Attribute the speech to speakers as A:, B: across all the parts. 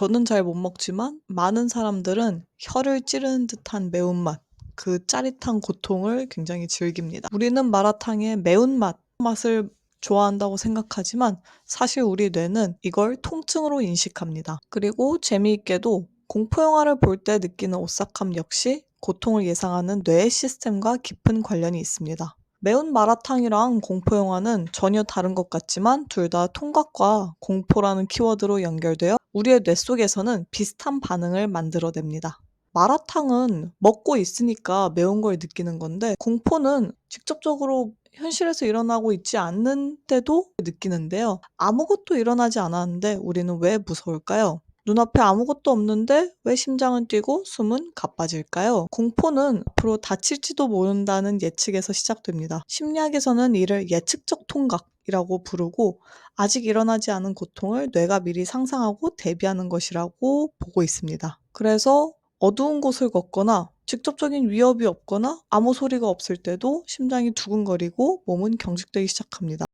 A: 저는 잘 못 먹지만 많은 사람들은 혀를 찌르는 듯한 매운맛, 그 짜릿한 고통을 굉장히 즐깁니다. 우리는 마라탕의 매운맛, 맛을 좋아한다고 생각하지만 사실 우리 뇌는 이걸 통증으로 인식합니다. 그리고 재미있게도 공포 영화를 볼 때 느끼는 오싹함 역시 고통을 예상하는 뇌의 시스템과 깊은 관련이 있습니다. 매운 마라탕이랑 공포 영화는 전혀 다른 것 같지만 둘 다 통각과 공포라는 키워드로 연결되어 우리의 뇌 속에서는 비슷한 반응을 만들어냅니다. 마라탕은 먹고 있으니까 매운 걸 느끼는 건데 공포는 직접적으로 현실에서 일어나고 있지 않는데도 느끼는데요. 아무것도 일어나지 않았는데 우리는 왜 무서울까요? 눈앞에 아무것도 없는데 왜 심장은 뛰고 숨은 가빠질까요? 공포는 앞으로 다칠지도 모른다는 예측에서 시작됩니다. 심리학에서는 이를 예측적 통각 이라고 부르고 아직 일어나지 않은 고통을 뇌가 미리 상상하고 대비하는 것이라고 보고 있습니다. 그래서 어두운 곳을 걷거나 직접적인 위협이 없거나 아무 소리가 없을 때도 심장이 두근거리고 몸은 경직되기 시작합니다.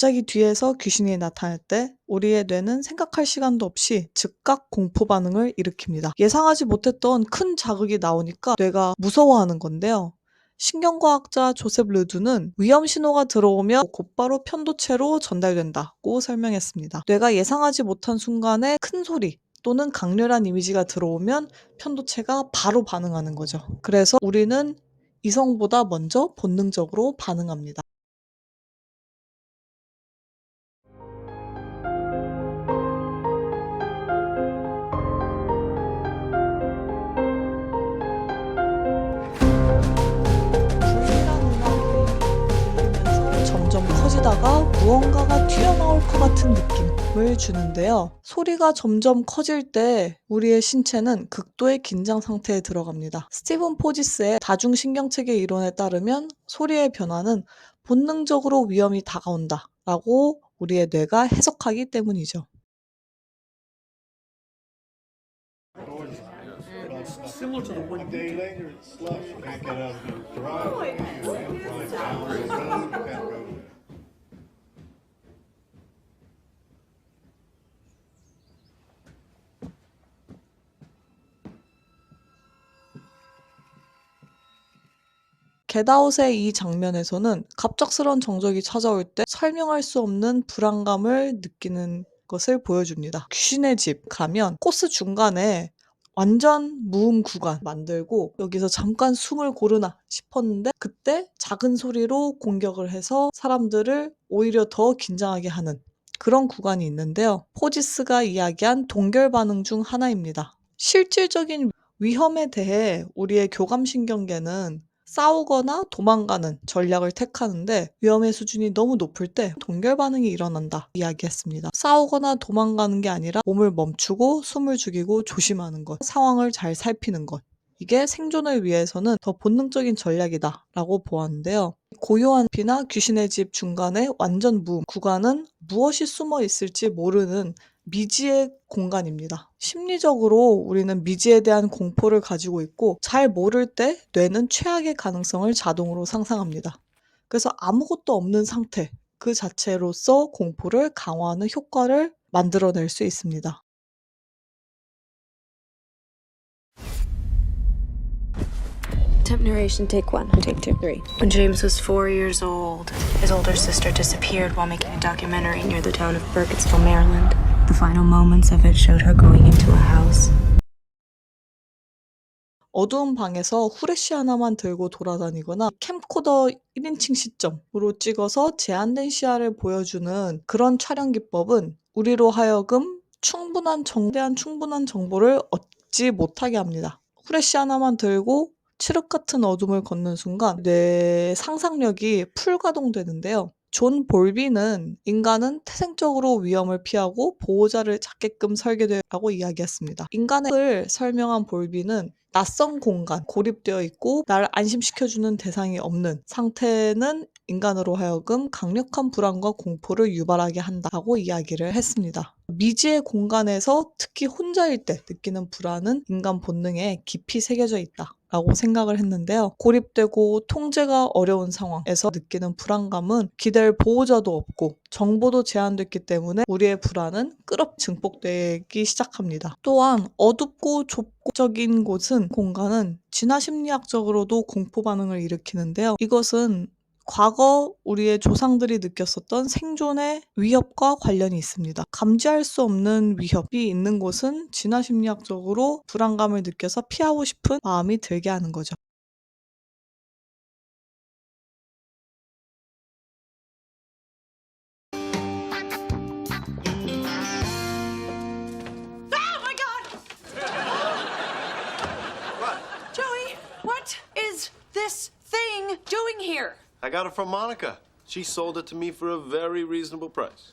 A: 갑자기 뒤에서 귀신이 나타날 때 우리의 뇌는 생각할 시간도 없이 즉각 공포 반응을 일으킵니다. 예상하지 못했던 큰 자극이 나오니까 뇌가 무서워하는 건데요. 신경과학자 조셉 르두는 위험 신호가 들어오면 곧바로 편도체로 전달된다고 설명했습니다. 뇌가 예상하지 못한 순간에 큰 소리 또는 강렬한 이미지가 들어오면 편도체가 바로 반응하는 거죠. 그래서 우리는 이성보다 먼저 본능적으로 반응합니다. 커지다가 무언가가 튀어나올 것 같은 느낌을 주는데요. 소리가 점점 커질 때 우리의 신체는 극도의 긴장 상태에 들어갑니다. 스티븐 포지스의 다중신경체계 이론에 따르면 소리의 변화는 본능적으로 위험이 다가온다 라고 우리의 뇌가 해석하기 때문이죠.
B: Similar to the one
C: A day later, it's slush. You can't get out of the driveway. You can't drive down the road. You can't go.
A: 겟아웃의 이 장면에서는 갑작스런 정적이 찾아올 때 설명할 수 없는 불안감을 느끼는 것을 보여줍니다. 귀신의 집 가면 코스 중간에 완전 무음 구간 만들고 여기서 잠깐 숨을 고르나 싶었는데 그때 작은 소리로 공격을 해서 사람들을 오히려 더 긴장하게 하는 그런 구간이 있는데요. 포지스가 이야기한 동결 반응 중 하나입니다. 실질적인 위험에 대해 우리의 교감신경계는 싸우거나 도망가는 전략을 택하는데 위험의 수준이 너무 높을 때 동결 반응이 일어난다 이야기했습니다. 싸우거나 도망가는 게 아니라 몸을 멈추고 숨을 죽이고 조심하는 것, 상황을 잘 살피는 것. 이게 생존을 위해서는 더 본능적인 전략이다 라고 보았는데요. 고요한 피나 귀신의 집 중간에 완전 무음 구간은 무엇이 숨어 있을지 모르는 미지의 공간입니다. 심리적으로 우리는 미지에 대한 공포를 가지고 있고 잘 모를 때 뇌는 최악의 가능성을 자동으로 상상합니다. 그래서 아무것도 없는 상태 그 자체로서 공포를 강화하는 효과를 만들어낼 수 있습니다.
D: Temp narration, take one. Take two. Three. When James was four years old, his older sister disappeared while making a documentary near the town of Burkittsville, Maryland. The final moments of it showed her going into a house.
A: 어두운 방에서 후레쉬 하나만 들고 돌아다니거나 캠코더 1인칭 시점으로 찍어서 제한된 시야를 보여주는 그런 촬영 기법은 우리로 하여금 충분한 정, 대한 충분한 정보를 얻지 못하게 합니다. 후레쉬 하나만 들고 칠흑 같은 어둠을 걷는 순간 내 상상력이 풀가동되는데요. 존 볼비는 인간은 태생적으로 위험을 피하고 보호자를 찾게끔 설계되라고 이야기했습니다. 인간을 설명한 볼비는 낯선 공간, 고립되어 있고 나를 안심시켜주는 대상이 없는 상태는 인간으로 하여금 강력한 불안과 공포를 유발하게 한다고 이야기를 했습니다. 미지의 공간에서 특히 혼자일 때 느끼는 불안은 인간 본능에 깊이 새겨져 있다. 라고 생각을 했는데요. 고립되고 통제가 어려운 상황에서 느끼는 불안감은 기댈 보호자도 없고 정보도 제한됐기 때문에 우리의 불안은 끝없 증폭되기 시작합니다. 또한 어둡고 좁적인 곳은 공간은 진화 심리학적으로도 공포 반응을 일으키는데요. 이것은 과거 우리의 조상들이 느꼈었던 생존의 위협과 관련이 있습니다. 감지할 수 없는 위협이 있는 곳은 진화 심리학적으로 불안감을 느껴서 피하고 싶은 마음이 들게 하는 거죠.
E: I got it from Monica. She sold it to me for a very reasonable price.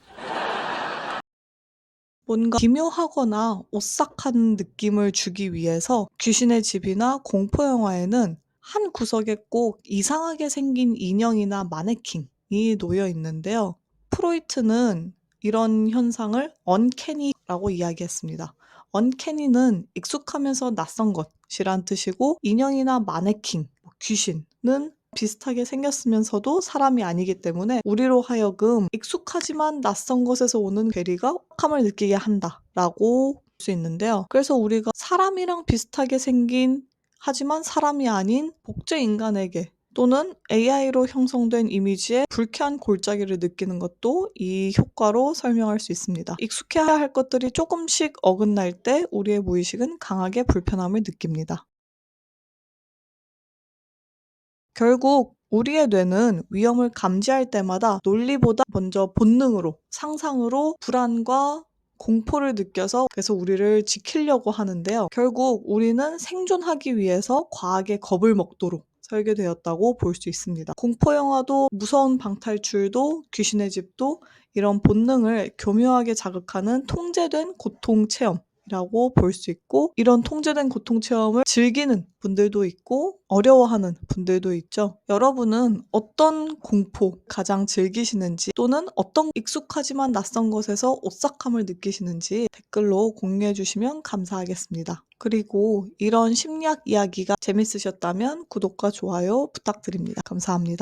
A: 뭔가 기묘하거나 오싹한 느낌을 주기 위해서 귀신의 집이나 공포 영화에는 한 구석에 꼭 이상하게 생긴 인형이나 마네킹이 놓여 있는데요. 프로이트는 이런 현상을 언캐니라고 이야기했습니다. 언캐니는 익숙하면서 낯선 것이란 뜻이고 인형이나 마네킹, 뭐 귀신은 비슷하게 생겼으면서도 사람이 아니기 때문에 우리로 하여금 익숙하지만 낯선 것에서 오는 괴리가 혹함을 느끼게 한다라고 볼 수 있는데요. 그래서 우리가 사람이랑 비슷하게 생긴 하지만 사람이 아닌 복제 인간에게 또는 AI로 형성된 이미지에 불쾌한 골짜기를 느끼는 것도 이 효과로 설명할 수 있습니다. 익숙해야 할 것들이 조금씩 어긋날 때 우리의 무의식은 강하게 불편함을 느낍니다. 결국 우리의 뇌는 위험을 감지할 때마다 논리보다 먼저 본능으로, 상상으로 불안과 공포를 느껴서 그래서 우리를 지키려고 하는데요. 결국 우리는 생존하기 위해서 과하게 겁을 먹도록 설계되었다고 볼 수 있습니다. 공포 영화도 무서운 방탈출도 귀신의 집도 이런 본능을 교묘하게 자극하는 통제된 고통 체험 이라고 볼 수 있고 이런 통제된 고통 체험을 즐기는 분들도 있고 어려워하는 분들도 있죠. 여러분은 어떤 공포 가장 즐기시는지 또는 어떤 익숙하지만 낯선 것에서 오싹함을 느끼시는지 댓글로 공유해 주시면 감사하겠습니다. 그리고 이런 심리학 이야기가 재밌으셨다면 구독과 좋아요 부탁드립니다. 감사합니다.